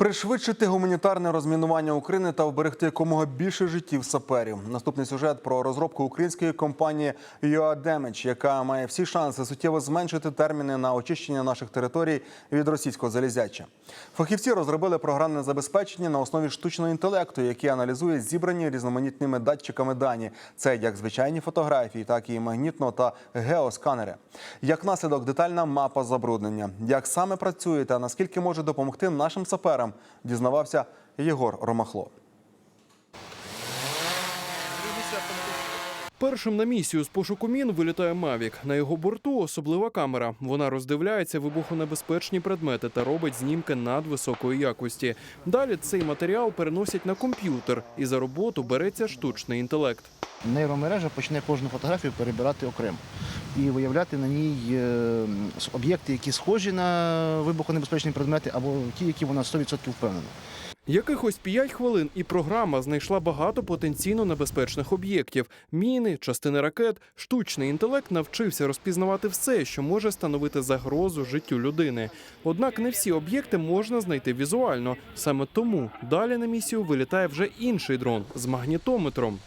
Пришвидшити гуманітарне розмінування України та вберегти якомога більше життів саперів. Наступний сюжет про розробку української компанії UA Damage, яка має всі шанси суттєво зменшити терміни на очищення наших територій від російського залізяча. Фахівці розробили програмне забезпечення на основі штучного інтелекту, який аналізує зібрані різноманітними датчиками дані. Це як звичайні фотографії, так і магнітно та геосканери. Як наслідок, детальна мапа забруднення. Як саме працює та наскільки може допомогти нашим саперам, дізнавався Єгор Ромахло. Першим на місію з пошуку мін вилітає Мавік. На його борту особлива камера. Вона роздивляється вибухонебезпечні предмети та робить знімки надвисокої якості. Далі цей матеріал переносять на комп'ютер, і за роботу береться штучний інтелект. Нейромережа почне кожну фотографію перебирати окремо і виявляти на ній е, об'єкти, які схожі на вибухонебезпечні предмети, або ті, які вона 100% впевнена. Якихось 5 хвилин, і програма знайшла багато потенційно небезпечних об'єктів: міни, частини ракет. Штучний інтелект навчився розпізнавати все, що може становити загрозу життю людини. Однак не всі об'єкти можна знайти візуально. Саме тому далі на місію вилітає вже інший дрон з магнітометром.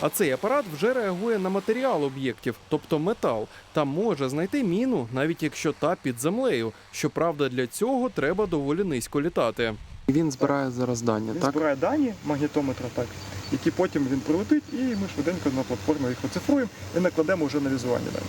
А цей апарат вже реагує на матеріал об'єктів, тобто метал, та може знайти міну, навіть якщо та під землею. Щоправда, для цього треба доволі низько літати. Він збирає зараз дані, Він так? збирає дані магнітометра, так, які потім він прилетить, і ми швиденько на платформі їх оцифруємо і накладемо вже на візуальні дані.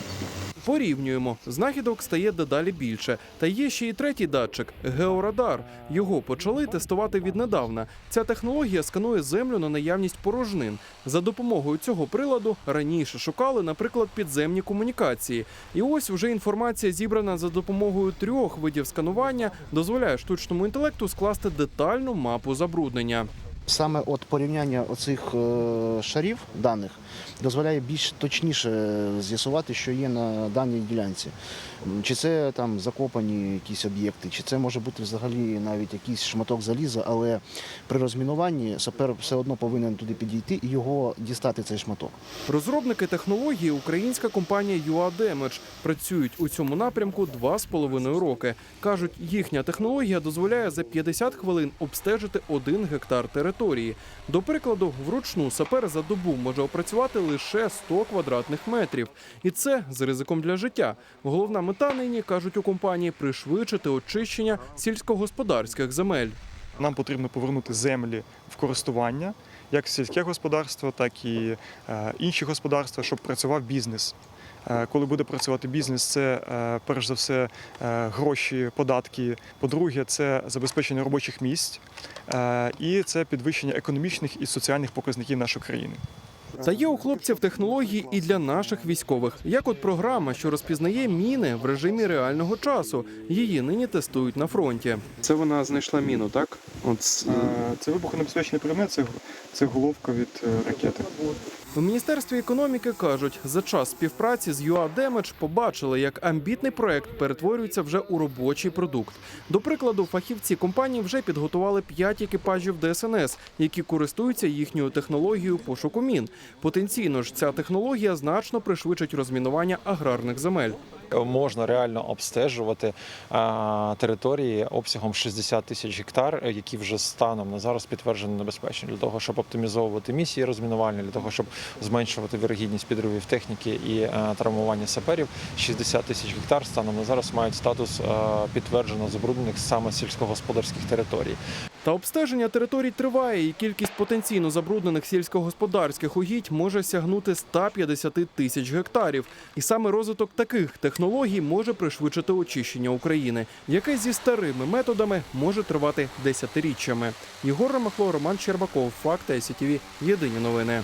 Порівнюємо. Знахідок стає дедалі більше. Та є ще й третій датчик георадар. Його почали тестувати віднедавна. Ця технологія сканує землю на наявність порожнин. За допомогою цього приладу раніше шукали, наприклад, підземні комунікації. І ось вже інформація, зібрана за допомогою трьох видів сканування, дозволяє штучному інтелекту скласти детальну мапу забруднення. Саме от порівняння оцих е, шарів даних дозволяє більш точніше з'ясувати, що є на даній ділянці. Чи це там закопані якісь об'єкти, чи це може бути взагалі навіть якийсь шматок заліза, але при розмінуванні сапер все одно повинен туди підійти і його дістати цей шматок. Розробники технології українська компанія UA Damage працюють у цьому напрямку два з половиною роки. кажуть, їхня технологія дозволяє за 50 хвилин обстежити один гектар території. До прикладу, вручну сапер за добу може опрацювати лише 100 квадратних метрів, і це з ризиком для життя. Головна мета нині кажуть у компанії пришвидшити очищення сільськогосподарських земель. Нам потрібно повернути землі в користування, як сільське господарство, так і е, інші господарства, щоб працював бізнес. Е, Коли буде працювати бізнес, це е, перш за все е, гроші, податки. По-друге, це забезпечення робочих місць і це підвищення економічних і соціальних показників нашої країни. Та є у хлопців технології і для наших військових, як от програма, що розпізнає міни в режимі реального часу. Її нині тестують на фронті. Це вона знайшла міну, так? От Це вибухонебезпечний предмет, це, це головка від ракети. У міністерстві економіки кажуть, за час співпраці з UA Damage побачили, як амбітний проект перетворюється вже у робочий продукт. До прикладу, фахівці компанії вже підготували 5 екіпажів ДСНС, які користуються їхньою технологією пошуку мін. Потенційно ж ця технологія значно пришвидшить розмінування аграрних земель. Можна реально обстежувати території обсягом 60 тисяч гектар, які вже станом на зараз підтверджено небезпечні для того, щоб оптимізовувати місії розмінувальні, для того, щоб зменшувати вірогідність підривів техніки і е, травмування саперів. 60 тисяч гектар станом на зараз мають статус е, підтверджено забруднених саме сільськогосподарських територій. Та обстеження територій триває, і кількість потенційно забруднених сільськогосподарських угідь може сягнути 150 тисяч гектарів. І саме розвиток таких технологій може пришвидшити очищення України, яке зі старими методами може тривати десятиріччями. Єгор Ромахло, Роман Щербаков, Факти СІТІВІ. Єдині новини.